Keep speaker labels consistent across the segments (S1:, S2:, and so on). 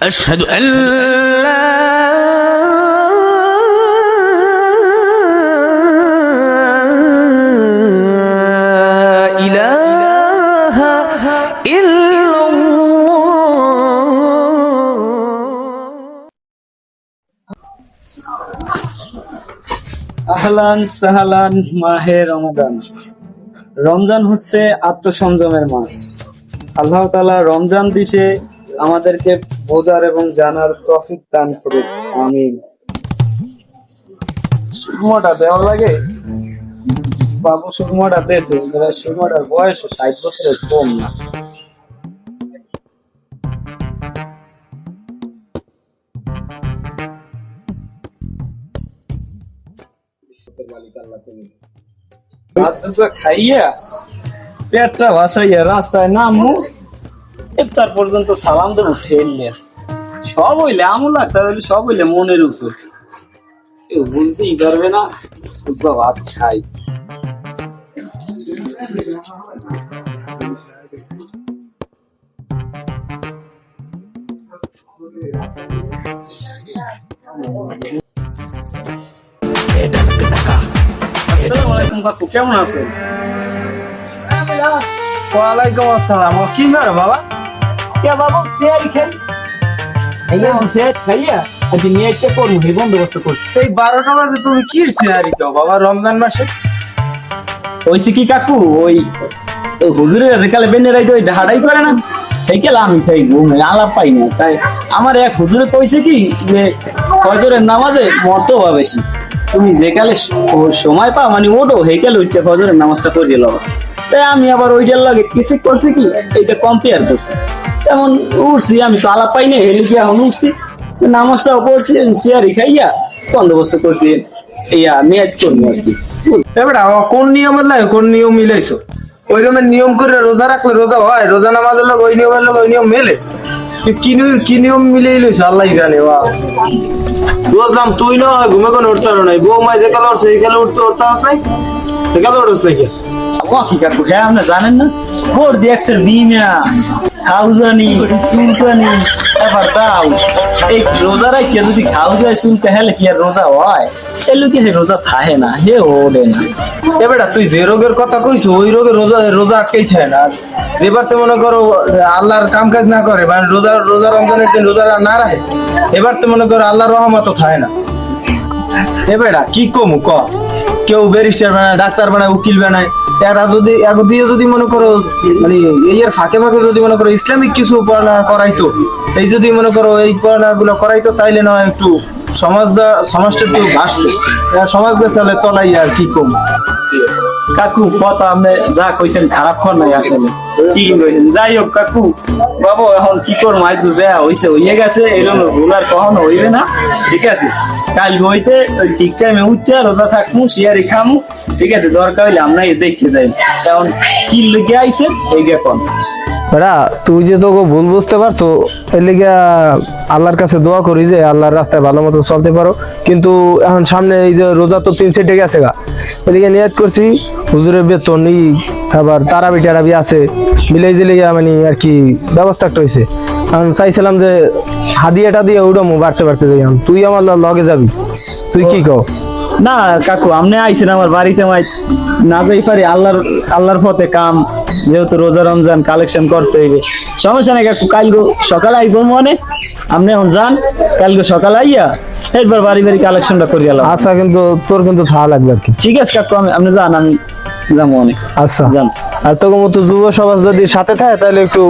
S1: أشهد أن لا إله إلا الله
S2: আহলান সাহালান মাহে রমজান রমজান হচ্ছে আত্মসংযমের মাস আল্লাহ তাআলা রমজান দিশে আমাদেরকে বোঝার এবং জানার তৌফিক দান করুক। আমিন। সুরমাটা দেওয়া লাগে? বাবু সুরমাটা এরা সুরমাটার বয়স ষাট বছরের কম না। খাইয়া পেটটা ভাসাইয়া রাস্তায় নামু। ইফতার পর্যন্ত সালাম দেবো ঠেললে সব হইলে আমল হইলে সব হইলে মনের উপর। কেউ বুঝতেই পারবে না ভাত খাই। কেমন আছেন?
S3: ওয়ালাইকুম আসসালাম। কি বাবা?
S2: বাবু শেয়ার খাই খাইয়া শেয়ার খাইয়া আজ নিয়ে একটা করব হে বন্দোবস্ত করছি।
S3: এই বারোটা বাজে তুমি কি বাবা রমজান মাসে?
S2: ওইসে কি কাকু ওই হুজুরের কাছে কালে ওই হাড়াই করে না? আমি সেই আলাপ পাই না তাই আমার এক হুজুরে কইছে কি যে ফজরের নামাজে মর্তবা বেশি। তুমি যে কালে সময় পাও মানে ওঠো সেই কালে উঠতে ফজরের নামাজটা করে দিল তাই আমি আবার ওইটার লাগে কিছু করছি কি? এইটা কম্পেয়ার করছি। তেমন উঠছি, আমি তো আলাপ পাই না হেলে কি এখন উঠছি? নামাজটাও পড়ছি চেয়ারি খাইয়া বন্দোবস্ত করছি। ইয়া মেয়াদ করব আর কি।
S3: কোন নিয়মের লাগে, কোন নিয়ম মিলাইছো? ওই রকমের নিয়ম করে রোজা রাখলে রোজা হয়, রোজা নামাজের লোক ওই নিয়মের লোক ওই নিয়ম মেলে? কি কি নিয়ম মিলাই লইছো? আল্লাহ জানে বা বুঝলাম তুই না ঘুমে কোনো উঠতে নাই। বউ মাই যে কালে উঠছে, এই উঠতে উঠতে পারছ নাই? সে কালে উঠছ নাকি
S2: ওয়াকি কাকু হ্যাঁ আপনি জানেন না ভোর দিয়েছেন বিমিয়া খাউজানি চুলকানি এবার দাও এই রোজা রাখতে যদি খাউজায় চুলকা হেলে কি আর রোজা হয় এলো কি হে রোজা থাহে না হে ওড়ে না
S3: এ বেটা তুই যে রোগের কথা কইছো ওই রোগে রোজা রোজা আটকেই থাকে না যেবার তো মনে করো আল্লাহর কাম কাজ না করে মানে রোজা রোজা রমজানের দিন রোজা না রাখে এবার তো মনে করো আল্লাহর রহমত থাকে না এ বেটা কি কমু ক? কেউ ব্যারিস্টার বানায়, ডাক্তার বানায়, উকিল বানায়। এরা যদি, এগ দিয়ে যদি মনে করো মানে এই এর ফাঁকে ফাঁকে যদি মনে করো ইসলামিক কিছু পড়ালেখা করাইতো, এই যদি মনে করো এই পড়ালেখাগুলো করাইতো, তাইলে না একটু সমাজটা সমাজটা একটু ভাসতো। এরা সমাজ বেচালে তলাই আর কি কম।
S2: কাকু, কথা আপনি যা কইছেন খারাপ কর নাই আসলে। কইছেন। যাই হোক, কাকু, বাবু, এখন কি করব? আজ যা হইছে হইয়ে গেছে এরকম ভুল আর কখনো হইবে না। ঠিক আছে? কাল হইতে ঠিক টাইমে উঠতে রোজা থাকমু শিয়ারি খামু, ঠিক আছে? দরকার হইলে আমরা এ দেখে যাই। কারণ কি লিখে আইছে, এই এখন।
S4: বেড়া, তুই যে তোকে ভুল বুঝতে পারছ, এর লিগে আল্লাহর কাছে দোয়া করি যে আল্লাহর রাস্তায় ভালো মতো চলতে পারো। কিন্তু এখন সামনে এই যে রোজা তো তিন সেটে গেছে গা। এদিকে নিয়াত করছি হুজুরের বেতন ই আবার তারাবি টারাবি আছে। মিলাই দিলে মানে আর কি ব্যবস্থা একটা হয়েছে এখন চাইছিলাম যে হাদিয়াটা দিয়ে উড়ামো বাড়তে বাড়তে যাই তুই আমার লগে যাবি? তুই কি কও?
S2: না কাকু আপনি আইছেন আমার বাড়িতে মাই না যাই পারি আল্লাহর আল্লাহর পথে কাম যেহেতু রোজা রমজান কালেকশন করতে হইবে। সমস্যা নাই কাকু কালকে সকালে আইব মনে। আপনি এখন যান কালকে সকালে আইয়া এরপর বাড়ি বাড়ি কালেকশনটা করে গেলাম
S4: আচ্ছা কিন্তু তোর কিন্তু থাকা লাগবে আর কি।
S2: ঠিক আছে কাকু আমি আপনি যান আমি যাব অনেক
S4: আচ্ছা।
S2: যান।
S4: আর তোকে মতো যুব সমাজ যদি সাথে থাকে তাহলে একটু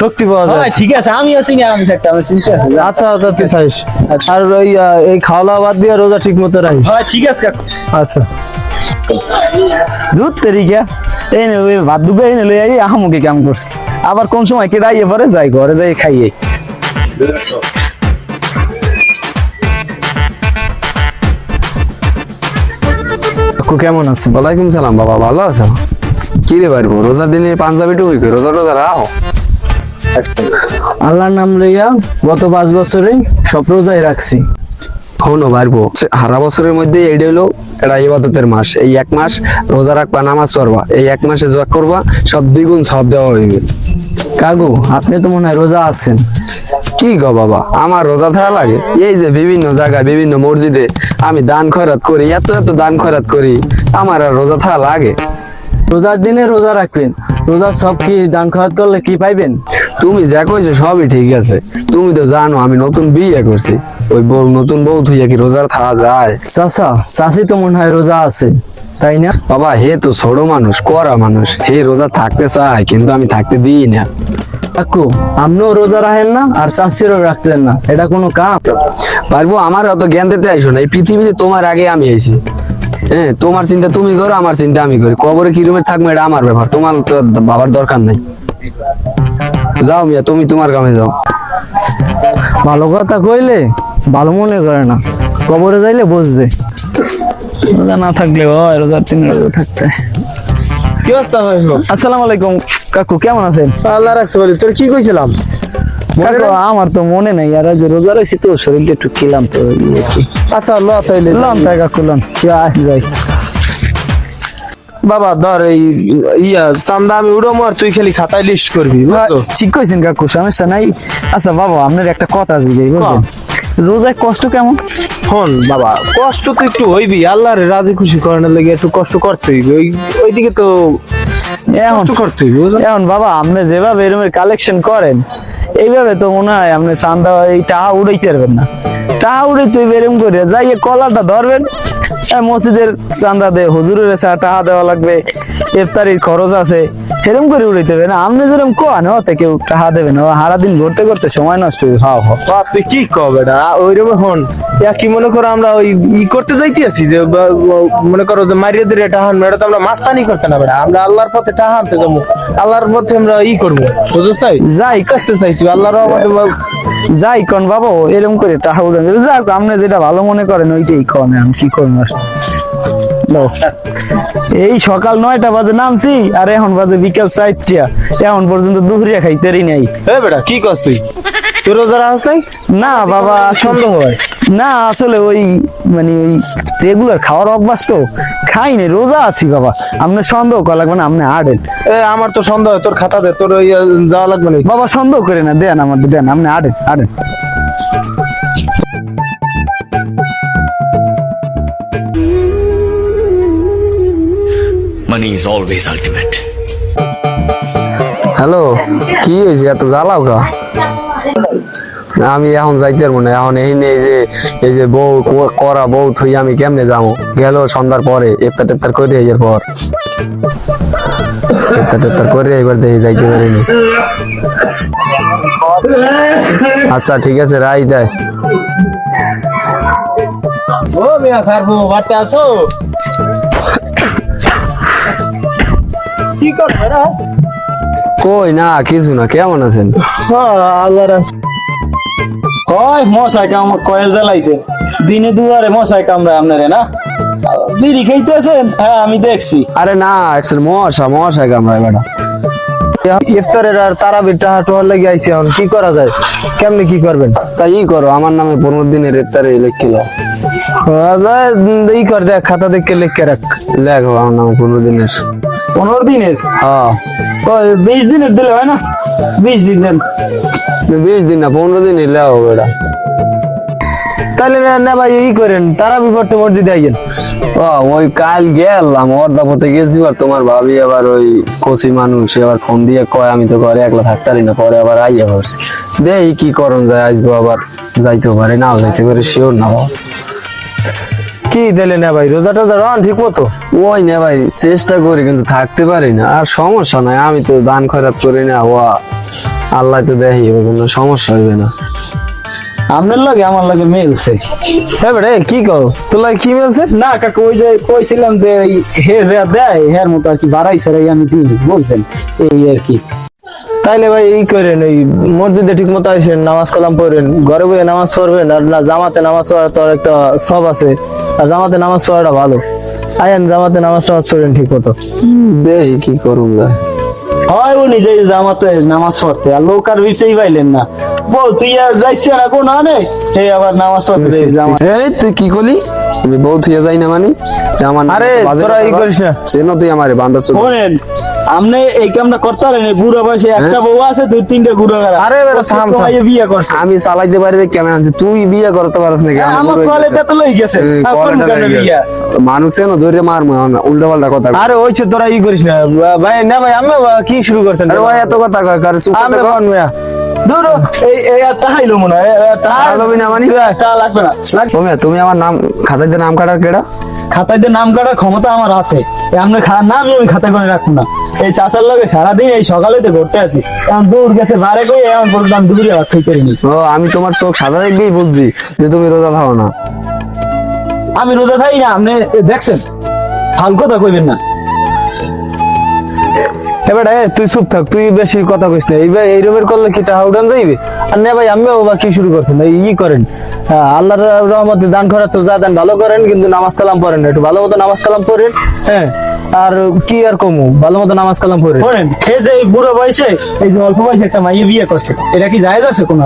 S4: শক্তি পাওয়া যায়।
S2: ঠিক আছে আমি আছি না আমি থাকতে আমি চিন্তা আছে
S4: আচ্ছা আচ্ছা তুই খাইস। আর ওই এই খাওয়া দাওয়া বাদ দিয়ে রোজা ঠিক মতো রাখিস।
S2: হয় ঠিক আছে কাকু।
S4: আচ্ছা।
S2: দুধ তেরিকা এই নে ওই ভাত দুবে এনে লই আই আহামুকে কাম করছি। আবার কোন সময় কেটে আইয়ে পরে যাই ঘরে যাই খাইয়ে
S4: কাকু কেমন আছে?
S5: ওয়ালাইকুম সালাম বাবা ভালো আছো? কি রে পারব রোজার দিনে পাঞ্জাবি টুপি কই? রোজা রোজা রাও
S4: আল্লাহর নাম লইয়া গত পাঁচ বছরে সব রোজাই রাখছি।
S5: হনো পারব বছরের মধ্যে এইটা হলো এটা ইবাদতের মাস। এই এক মাস রোজা রাখবা নামাজ পড়বা এই এক মাসে জোয়াক করবা সব দ্বিগুণ সব দেওয়া হইবে।
S4: কাকু আপনি তো মনে হয় রোজা আছেন।
S5: কি গো বাবা আমার রোজা থাকা লাগে? এই যে বিভিন্ন জায়গায় বিভিন্ন মসজিদে আমি দান খয়রাত করি এত এত দান খয়রাত করি আমার আর রোজা থাকা লাগে।
S2: রোজার দিনে রোজা রাখবেন। রোজার সব কি দান খরচ করলে কি পাইবেন?
S5: তুমি যা কইছো সবই ঠিক আছে। তুমি তো জানো আমি নতুন বিয়ে করছি। ওই বউ নতুন বউ তুই কি রোজা থাকা যায়?
S2: চাচা চাষি তো মনে হয় রোজা আছে তাই না?
S5: বাবা হে তো ছোট মানুষ করা মানুষ। হে রোজা থাকতে চায় কিন্তু আমি থাকতে দিই না।
S2: কাকু আপনিও রোজা রাখেন না আর চাষিরও রাখতেন না। এটা কোনো কাম?
S5: পারব আমার অত জ্ঞান দিতে আইসো না। এই পৃথিবীতে তোমার আগে আমি আইছি। হ্যাঁ তোমার চিন্তা তুমি করো আমার চিন্তা আমি করি। কবরে কি রুমে থাকব এটা আমার ব্যাপার। তোমার তো বাবার দরকার নাই। যাও মিয়া তুমি তোমার কামে যাও।
S2: ভালো কথা কইলে ভালো মনে করে না। কবরে যাইলে বসবে। রোজা না থাকলে হয় রোজার দিন রোজা থাকতে।
S3: কি অবস্থা ভাই?
S2: আসসালামু আলাইকুম কাকু কেমন আছেন?
S3: আল্লাহ রাখছে বলি তোর কি কইছিলাম?
S2: কাকু আমার তো মনে নাই আর যে রোজা রয়েছি তো শরীরটা একটু খেলাম তো।
S3: আচ্ছা ল তাইলে।
S2: লন তাই কাকু লন। যাই।
S3: বাবা ধর এই ইয়া চান্দা আমি উড়ামো আর তুই খালি খাতায় লিস্ট করবি
S2: ঠিক কইছেন কাকু সমস্যা নাই। আচ্ছা বাবা আপনার একটা কথা বুঝছেন? রোজায় কষ্ট কেমন?
S3: হন বাবা কষ্ট তো একটু হইবি আল্লাহর রাজি খুশি করানোর লাগে একটু কষ্ট করতে হইবে ওই ওইদিকে তো
S2: এখন
S3: করতে হইবে
S2: এখন বাবা আপনি যেভাবে এরমের কালেকশন করেন এইভাবে তো মনে হয় আপনি চান্দা এই টাহা উড়াইতে পারবেন না। টাহা উড়াইতে এরম করে যাইয়ে কলাটা ধরবেন মসজিদের চান্দা দে হুজুরের টাহা দেওয়া লাগবে ইফতারির খরচ আছে সেরকম করে উড়াইতে হবে না। আপনি যেরকম কোয়ান হতে কেউ টাহা দেবেন ও হারা দিন ঘুরতে করতে সময় নষ্ট হইবে হাও হাও।
S3: তুই কি কবে না ওইরকম হন। কি মনে করো আমরা ওই ই করতে যাইতে আছি যে মনে করো যে মারিয়ে দিয়ে টাহান এটা তো আমরা মাস্তানি করতে না বেড়া আমরা আল্লাহর পথে টাহা আনতে যাব। আল্লাহর পথে আমরা ই করব। বুঝছ তাই?
S2: যাই
S3: করতে চাইছি আল্লাহর
S2: যাই কন বাবা এরকম করে টাহা উড়ান যাক আপনি যেটা ভালো মনে করেন ওইটাই কন। আমি কি করব। এই সকাল নয়টা বাজে নামছি আর এখন বাজে বিকেল চারটা। এখন পর্যন্ত দুপুরিয়া খাইতেরই নাই।
S3: এ বেটা কি কস তুই? তোর যারা আছে
S2: না বাবা
S3: সন্দেহ হয়।
S2: না আসলে ওই মানে ওই রেগুলার খাওয়ার অভ্যাস তো। খাই নাই রোজা আছি বাবা। আপনি সন্দেহ করা লাগবে না আপনি আড়েন
S3: এ আমার তো সন্দেহ হয়, তোর খাতা দে তোর ইয়া যাওয়া লাগবে না
S2: বাবা সন্দেহ করে না দেন আমাদের দেন আপনি আড়েন আড়েন
S1: Money is always ultimate.
S5: Hello কি হয়েছে? এত জ্বালাও গা। আমি এখন যাইতে পারব না। এখন এই নেই যে এই যে বউ করা বউ থুই আমি কেমনে যাব? গেল সন্ধ্যার পরে ইফতার টেফতার করে এর পর। ইফতার টেফতার করে এবার দেখি যাইতে পারিনি। আচ্ছা ঠিক আছে রাই দেয়
S3: ও মিয়া খারবো বাড়তে আসো কি করবে রে
S5: কই না কিছু না কেমন আছেন?
S2: কয় মশাই কাম কয়েল জ্বালাইছে। দিনে দুয়ারে মশাই কামড়ায় আপনারে না? বিড়ি খাইতেছেন? হ্যাঁ আমি দেখছি।
S5: আরে না একসাথে মশা মশা কামড়ায় বেটা।
S3: ইফতারের আর তারাবির টাহা টোহার লাগে আইছি এখন কি করা যায়? কেমনে কি করবেন?
S5: তাই ই করো আমার নামে পনেরো দিনের ইফতারে লিখিল
S3: ই কর দেখ খাতা দেখে লিখে রাখ।
S5: লেখো আমার নামে পনেরো দিনের।
S2: পনেরো দিনের?
S5: হ্যাঁ।
S2: বিশ দিনের দিলে হয় না? বিশ দিন দেন।
S5: বিশ দিন না পনেরো দিন লেও বেটা
S3: তাহলে না- ভাই ই করেন তারা মসজিদে আইয়েন
S5: ওই কাল গেলাম অর্ধাপথে গেছি আর তোমার ভাবি আবার ওই কচি মানুষ আবার ফোন দিয়ে কয় আমি তো ঘরে একলা থাকতারি না পরে আবার আইয়া পড়ছি। দেই কি করন যায় আসব আবার যাইতে পারে নাও যাইতে পারে শিওর না।
S3: কি দিলে না ভাই? রান ঠিক মতো?
S5: ওই না ভাই চেষ্টা করি কিন্তু থাকতে পারি না। আর সমস্যা নাই আমি তো দান খয়রাত করি না ও আল্লাহ তো দেখি কোনো সমস্যা হইবে না।
S2: আপনার লাগে আমার লাগে মিলছে।
S3: হ্যাঁ বেড়ে কি কও? তোর লাগে কি মিলছে?
S2: না কাকু ওই যে কইছিলাম যে হে যে দেয় হের মতো আর কি বাড়াইছে রে আমি দিই বলছেন এই আর কি।
S3: তাইলে ভাই এই করেন এই মসজিদে ঠিক মতো আসেন নামাজ কালাম পড়েন ঘরে বসে নামাজ পড়বেন আর না জামাতে নামাজ পড়ার তো একটা সব আছে। আর জামাতে নামাজ পড়াটা ভালো। আয়েন জামাতে নামাজ টামাজ পড়েন ঠিক মতো
S5: দেখি কি করুন
S2: হয় উনি যে জামাতে নামাজ পড়তে আর লোক আর বিচেই পাইলেন না। বল তুই আর যাইছে না কোন আনে? আবার নামাজ পড়তে জামা
S5: এই তুই কি করলি আমি বউ থুয়ে যাই না মানে। আমার
S3: আরে, তোরা ই করিস না।
S5: তুই আমারে বান্দা
S2: শোনেন আপনি এই কামটা করতে পারেন বুড়ো বয়সে একটা বউ আছে দুই তিনটে গুড়ো
S3: আরে বেটা, থাম, থাম।
S2: বিয়ে করছে।
S5: আমি চালাইতে পারি কেমন আছে আনছি? তুই বিয়ে করতে পারস নাকি?
S2: হ্যাঁ, আমার তো লই গেছে।
S5: মানুষে কেন ধরে মারমু উল্টা পাল্টা কথা
S3: আরে ওইছে তোরা ই করিস না ভাই না ভাই আমি কি শুরু করছেন?
S5: আরে ভাই এত কথা কয় কার সুখ
S3: কোন মিয়া।
S2: মনে?
S5: তুমি আমার নাম খাতাইতে নাম কাটার কেডা?
S2: খাতায় নাম কাটার ক্ষমতা আমার আছে। আপনার নামই আমি খাতায় করে রাখব না। এই চাষার লগে সারাদিন এই সকালে তো ঘুরতে আসি। এখন দৌড় গেছে বারে কই আমি দুপুরে ভাত খাই করিনি
S5: ও আমি তোমার চোখ সাদা দেখবেই বুঝছি যে তুমি রোজা খাও না।
S2: আমি রোজা থাকি না আপনি দেখছেন? ফাল কথা কইবেন না।
S3: এবার তুই চুপ থাক তুই বেশি কথা কইস না। এইবার এই রুমের করলে কি টাকা উঠান যাইবে? আর না ভাই আমিও বা কি শুরু করছেন ই করেন। আল্লাহর রহমতে দান করার তো যা দান ভালো করেন কিন্তু নামাজ কালাম পড়েন একটু ভালো মতো নামাজ কালাম পড়েন হ্যাঁ? আর কি আর কমু? ভালো মতো নামাজ কালাম পড়েন।
S2: শোনেন এই যে এই বুড়ো বয়সে এই যে অল্প বয়সে একটা মাইয়ে বিয়ে করছে এটা কি জায়েজ আছে কোন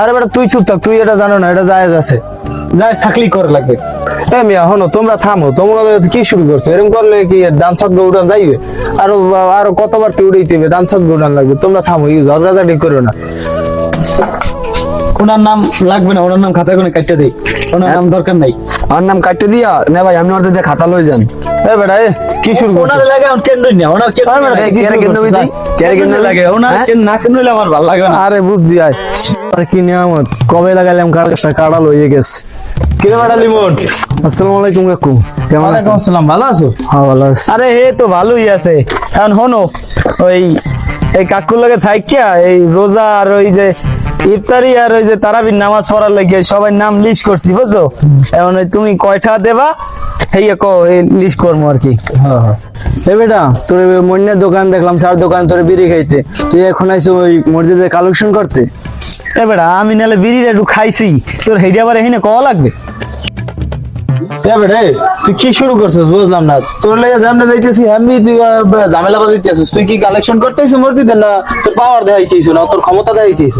S3: আরে বেটা তুই চুপ থাক তুই এটা জানো না এটা জায়েজ আছে।
S2: জায়েজ থাকলেই করে লাগবে।
S3: এ মিয়া হনো তোমরা থামো তোমরা কি শুরু করছ? এরকম করলে কি দান সদ্গ উড়ান যাইবে? আরও আরও কতবার তো উড়াইতে হবে? দান সদ্গ উড়ান লাগবে। তোমরা থামো এই ঝগড়াঝাটি করো না।
S2: ওনার নাম লাগবে না ওনার নাম খাতায় কোনো কাটতে দেই ওনার নাম দরকার নাই।
S5: আমার নাম কাটতে দিয়া? না ভাই আমি ওর দিয়ে খাতা লই যান।
S3: এ বেটা এ কি শুরু করছ?
S2: ওনার লাগে এখন কেন্দ্র না ওনার
S5: কেরে বিধি? কেরে কেন্দ্র
S2: লাগে? ওনার
S5: হ্যাঁ?
S2: কেন্দ্র না হইলে আমার ভালো লাগে না।
S3: আরে বুঝছি আয়। আর কি নিয়ামত? কবে লাগাইলাম কাগজটা কাটা লইয়ে গেছে? কিরে লিমন? আসসালামু আলাইকুম কাকু। কেমন
S4: আসসালাম ভালো আছো?
S3: হ্যাঁ ভালো আছি।
S2: আরে হে তো ভালোই আছে। এখন হনো ওই এই কাকুর লগে থাইকিয়া এই রোজা আর ওই যে ইফতারি আর ওই যে তারাবির নামাজ পড়ার লাগে সবাই নাম লিস্ট করছি বুঝছ? এখন তুমি কয়টা দেবা এই কো এই লিস্ট করব আর কি।
S3: হ্যাঁ হ্যাঁ। এ বেটা তোর মন্যের দোকান দেখলাম চার দোকান তোর বিড়ি খাইতে। তুই এখন আইসো ওই মসজিদে কালেকশন করতে?
S2: এবারে আমি নালে বিড়ির একটু খাইছি। তোর হেডি আবার এখানে কওয়া লাগবে?
S3: তুই কি শুরু করছিস? বুঝলাম না। তোর লেগে জামনে যাইতেছি আমি তুই ঝামেলা বাজাইতেছিস তুই কি কালেকশন করতেছিস মসজিদে না তোর পাওয়ার দেখাইতেছিস না তোর ক্ষমতা দেখাইতেছিস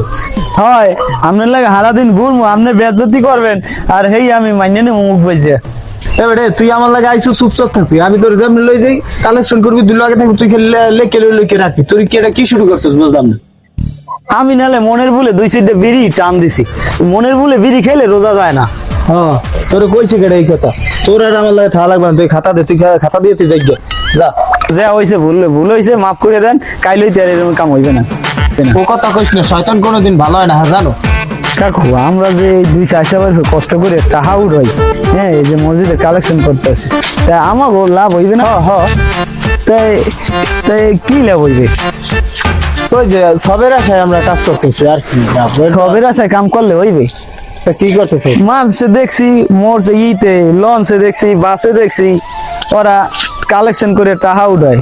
S2: হয় আপনার লাগে সারাদিন ঘুরবো আপনি বেজ্জতি করবেন আর হেই আমি মাইনে নেব মুখ বেজে।
S3: এবারে তুই আমার লাগে আইসু চুপচাপ থাকবি। আমি তোর যেমন লই যাই কালেকশন করবি তুই লাগে থাকবি তুই খেলে লেকে লেকে রাখবি। তুই কি এটা কি শুরু করছিস? বুঝলাম না।
S2: আমি নালে মনের ভুলে দুই সাইডে বিড়ি টান দিছি। মনের ভুলে বিড়ি খেলে রোজা যায় না।
S3: হ্যাঁ তোর কইছি কেটে এই কথা? তোর আর আমার লাগে থাকা লাগবে না তুই খাতা দে তুই খাতা দিয়ে তুই যাই যা।
S2: যা হয়েছে ভুল ভুল হয়েছে মাফ করে দেন কাইলই তার এরকম কাম হইবে না।
S3: ও কথা কইস না শয়তান কোনোদিন ভালো হয় না হ্যাঁ জানো?
S2: কাকু আমরা যে দুই চারটা বার কষ্ট করে টাহা উড়াই হ্যাঁ এই যে মসজিদে কালেকশন করতেছি তা আমাকে লাভ হইবে না? হ তাই তাই কি লাভ হইবে?
S3: ওই যে সবের আশায় আমরা কাজ করতেছি আর কি?
S2: সবের আশায় কাম করলে হইবে।
S3: কি করতেছে?
S2: দেখছি মোরছে ইতে লঞ্চে দেখছি বাসে দেখছি ওরা কালেকশন করে উঠায়।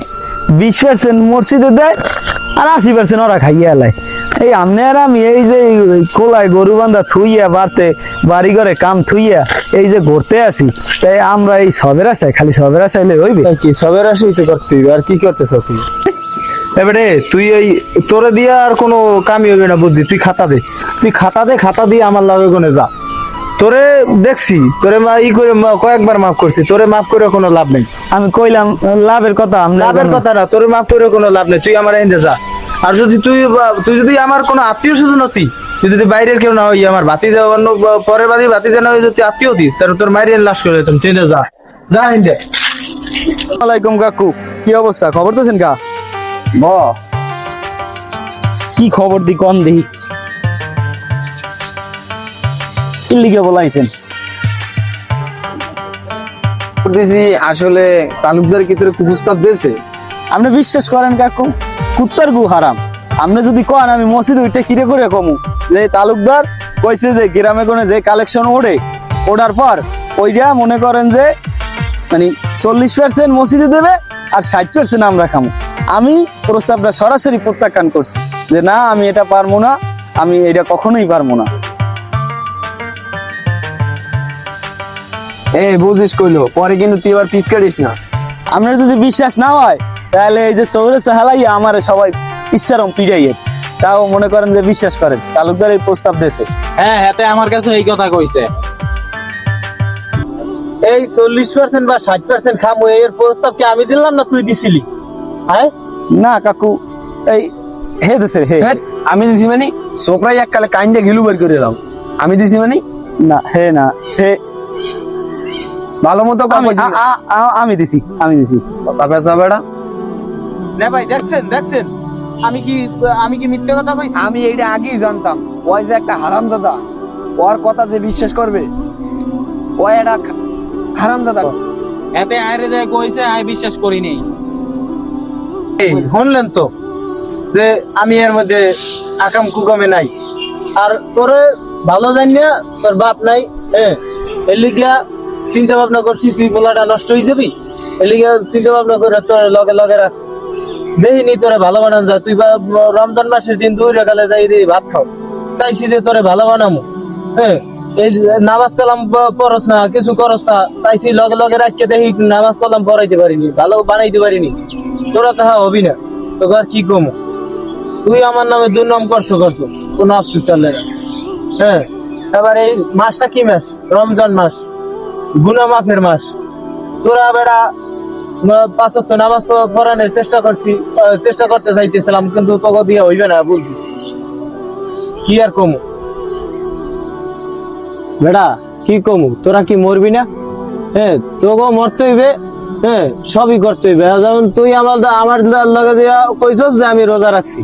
S2: বিশ পার্সেন্ট মসজিদে দেয় আর আশি পার্সেন্ট ওরা খাইয়ে এলায় এই আমনে আর আমি এই যে কোলায় গরু বান্ধা থুইয়া বাড়তে বাড়ি ঘরে কাম থুইয়া এই যে ঘুরতে আছি তাই আমরা এই সবের আশায় খালি সবের আশায় হইলে হইবে?
S3: কি সবের আশাই তো করতে হইবে, আর কি করতেছ তুই? এবারে তুই এই তোরে দিয়ে আর কোনো কামই হবে না বুঝলি তুই খাতা দে। তুই খাতা দে খাতা দিয়ে আমার লাগে কোনে যা। তোরে দেখছি তোরে মা ই করে মা- কয়েকবার মাফ করছি তোরে মাফ করে কোনো লাভ নেই।
S2: আমি কইলাম লাভের কথা
S3: লাভের কথা না তোরে মাফ করে কোনো লাভ নেই তুই আমার এনে যা। আর যদি তুই তুই যদি আমার কোনো আত্মীয় স্বজন হতি তুই যদি বাইরের কেউ না হই আমার বাতি যা অন্য পরের বাড়ি বাতি জানা হয়ে যদি আত্মীয় হতি তাহলে তোর মাইরের লাশ করে দিতাম তুই যা। যা এনে
S2: আলাইকুম কাকু কি অবস্থা? খবর তো কা?
S5: ব।
S2: কি খবর দি কন দেহি কি লিখে বলাইছেন?
S5: দিছি আসলে তালুকদার কি তোর কুপ্রস্তাব দিয়েছে?
S2: আপনি বিশ্বাস করেন কাকু কুত্তার গু হারাম। আপনি যদি কন আমি মসজিদ ওইটা কিরে করে কমু? যে তালুকদার কইছে যে গ্রামে কোনে যে কালেকশন ওড়ে ওড়ার পর ওইটা মনে করেন যে মানে চল্লিশ পার্সেন্ট মসজিদে দেবে আর ষাট পার্সেন্ট আমরা খামু। আমি প্রস্তাবটা সরাসরি প্রত্যাখ্যান করছি যে না আমি এটা পারব না আমি এটা কখনোই পারব না।
S5: এ বুঝিস কইলো পরে কিন্তু তুই আবার পিস কাটিস না।
S2: আপনার যদি বিশ্বাস না হয় তাহলে এই যে চৌরাস্তা হালাইয়া আমার সবাই ইচ্ছারম পিড়াইয়ে তাও মনে করেন যে বিশ্বাস করেন তালুকদার এই প্রস্তাব দিয়েছে।
S4: হ্যাঁ হাতে আমার কাছে এই কথা কইছে।
S3: এই চল্লিশ পার্সেন্ট বা ষাট পার্সেন্ট খামু এর প্রস্তাব কি আমি দিলাম না তুই দিছিলি? হ্যাঁ
S2: না কাকু এই হে দেশে হে
S5: আমি দিছি মানে ছোকরাই এককালে কাইন্দে গিলু বের করে দাও আমি দিছি মানে?
S2: না হে না হে।
S5: ভালো মতো
S2: আমি দিছি আমি দিছি।
S5: কথা পেঁচা বেড়া
S3: না ভাই দেখছেন দেখছেন। আমি কি আমি কি মিথ্যে কথা কইছি?
S5: আমি এইটা আগেই জানতাম। ওই যে একটা হারামজাদা ওর কথা যে বিশ্বাস করবে ও একটা হারামজাদা।
S3: এতে আয়রে যায় কইছে আয় বিশ্বাস করি নেই। শুনলেন তো যে আমি এর মধ্যে আকাম কুকামে নাই। আর তোরে ভালো জানি না, তোর বাপ নাই হ্যাঁ? এর লিগিয়া চিন্তা ভাবনা করছি, তুই বলাটা নষ্ট হয়ে যাবি? এর লিগিয়া চিন্তা ভাবনা করে তোর লগে লগে রাখছি। দেখিনি তোরে ভালো বানান যা তুই বা- রমজান মাসের দিন দুই রেখালে যাই দিয়ে ভাত খাও। চাইছি যে তোরে ভালো বানামু হ্যাঁ? এই নামাজ কালাম প- পড়স না, কিছু করস না। চাইছি লগে লগে রাখকে দেখি নামাজ কালাম পড়াইতে পারিনি, ভালো বানাইতে পারিনি। তোরা তাহা হবি না। তোকে আর কি কমু? তুই আমার নামে দুর্নাম করছ করছ। কোনো আফসোস চলে না হ্যাঁ এবার এই মাসটা কি মাস? রমজান মাস। গুনা মাফের মাস। তোরা বেড়া পাঁচ নামাজ পড়ানোর চেষ্টা করছি চেষ্টা করতে চাইতেছিলাম কিন্তু তোকে দিয়ে হইবে না বুঝছি কি আর কমু? বেড়া, কি কমু? তোরা কি মরবি না? হ্যাঁ তোকে মরতে হইবে। হ্যাঁ সবই করতে হইবে। যেমন তুই আমার আমার লগে যে কইছস যে আমি রোজা রাখছি।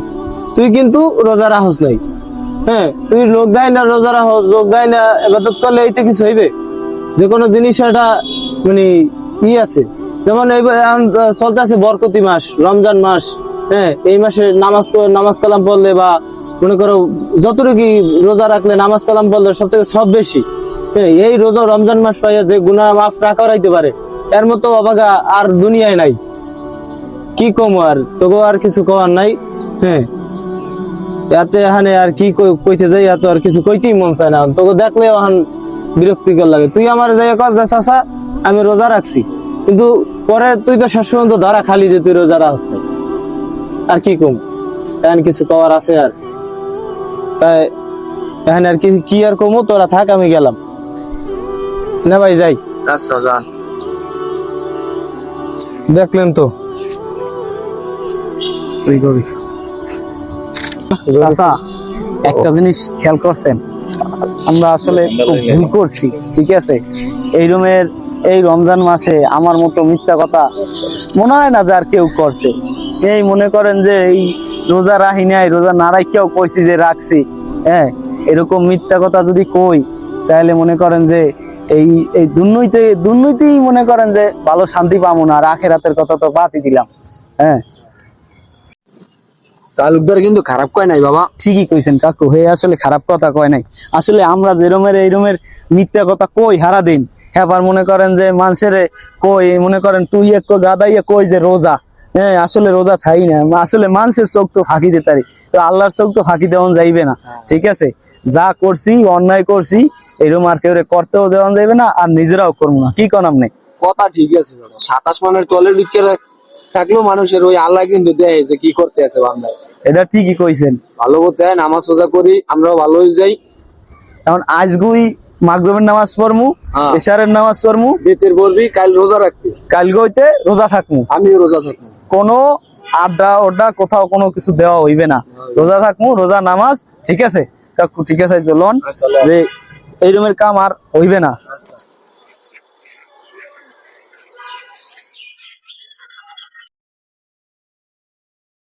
S3: তুই কিন্তু রোজা রাখস নাই। হ্যাঁ তুই লোক দেয় না রোজা রাখ লোক দেয় না এবাদত করলে এইতে কিছু হইবে? যে কোনো জিনিস একটা মানে ই আছে। যেমন এই চলতে আছে বরকতি মাস রমজান মাস। হ্যাঁ এই মাসে নামাজ নামাজ কালাম পড়লে বা মনে করো যতটুকু রোজা রাখলে নামাজ কালাম পড়লে সব থেকে সব বেশি। হ্যাঁ, এই রোজা রমজান মাস পাইয়া যে গুনাহ মাফ না করাইতে পারে এর মতো অবাগা আর দুনিয়ায় নাই। কি কম আর? তোকে আর কিছু কওয়ার নাই? হ্যাঁ। এতে এখানে আর কি কইতে যাই, এত আর কিছু কইতেই মন চায় না। তোকে দেখলে এখন বিরক্তিকর লাগে। তুই আমার যাই কাজ যা চাচা, আমি রোজা রাখছি। কিন্তু পরে তুই তো শেষ পর্যন্ত ধরা খালি যে তুই রোজা নাই। আর কি কম? এখন কিছু কওয়ার আছে আর। তাই এখানে আর কি কি আর কমু? তোরা থাক, আমি গেলাম। না ভাই, যাই।
S5: আচ্ছা যান
S3: দেখলেন তো।
S2: চাচা একটা জিনিস খেয়াল করছেন? আমরা আসলে ভুল করছি ঠিক আছে? এই রুমের এই রমজান মাসে আমার মতো মিথ্যা কথা মনে হয় না যে আর কেউ করছে। এই মনে করেন যে এই রোজা রাহি নাই রোজা না রাখিয়াও কইছি যে রাখছি। হ্যাঁ এরকম মিথ্যা কথা যদি কই তাহলে মনে করেন যে এই এই দুর্নীতি দুর্নীতি মনে করেন যে ভালো শান্তি পাবো না আর আখেরাতের কথা তো বাতি দিলাম। হ্যাঁ।
S5: তালুকদার কিন্তু খারাপ কয় নাই বাবা?
S2: ঠিকই কইছেন কাকু হে আসলে খারাপ কথা কয় নাই। আসলে আমরা যেরমের এই রুমের মিথ্যা কথা কই হারা দিন? এবার মনে করেন যে মানুষের কই মনে করেন তুই এক গাদাইয়া কই যে রোজা। হ্যাঁ আসলে রোজা থাই না আসলে মানুষের চোখ তো ফাঁকি দিতে পারি। তো আল্লাহর চোখ তো ফাঁকি দেওয়া যাইবে না। ঠিক আছে? যা করছি অন্যায় করছি এরকম আর কেউ করতেও দেওয়া যাইবে না আর নিজেরাও করব না। কি কন আপনি
S5: কথা ঠিক আছে সাতাশ মানের তলের দিকে থাকলেও মানুষের ওই আল্লাহ কিন্তু দেয় যে কি করতে আছে বান্দায়।
S2: এটা ঠিকই কইছেন।
S5: ভালো করতে হয় নামাজ সোজা করি আমরাও ভালো হয়ে যাই।
S2: এখন আজগুই মাগরবের নামাজ পড়মু
S5: হ্যাঁ।
S2: এশারের নামাজ পড়মু
S5: বেতের বলবি কাল রোজা রাখবি।
S2: কাল গইতে রোজা থাকমু।
S5: আমিও রোজা থাকব।
S2: কোনো আড্ডা ওড্ডা কোথাও কোনো কিছু দেওয়া হইবে না। রোজা থাকমু রোজা নামাজ ঠিক আছে? ঠিক আছে চলুন
S5: আচ্ছা,
S2: যে এই রুমের কাম আর হইবে না।
S5: আচ্ছা।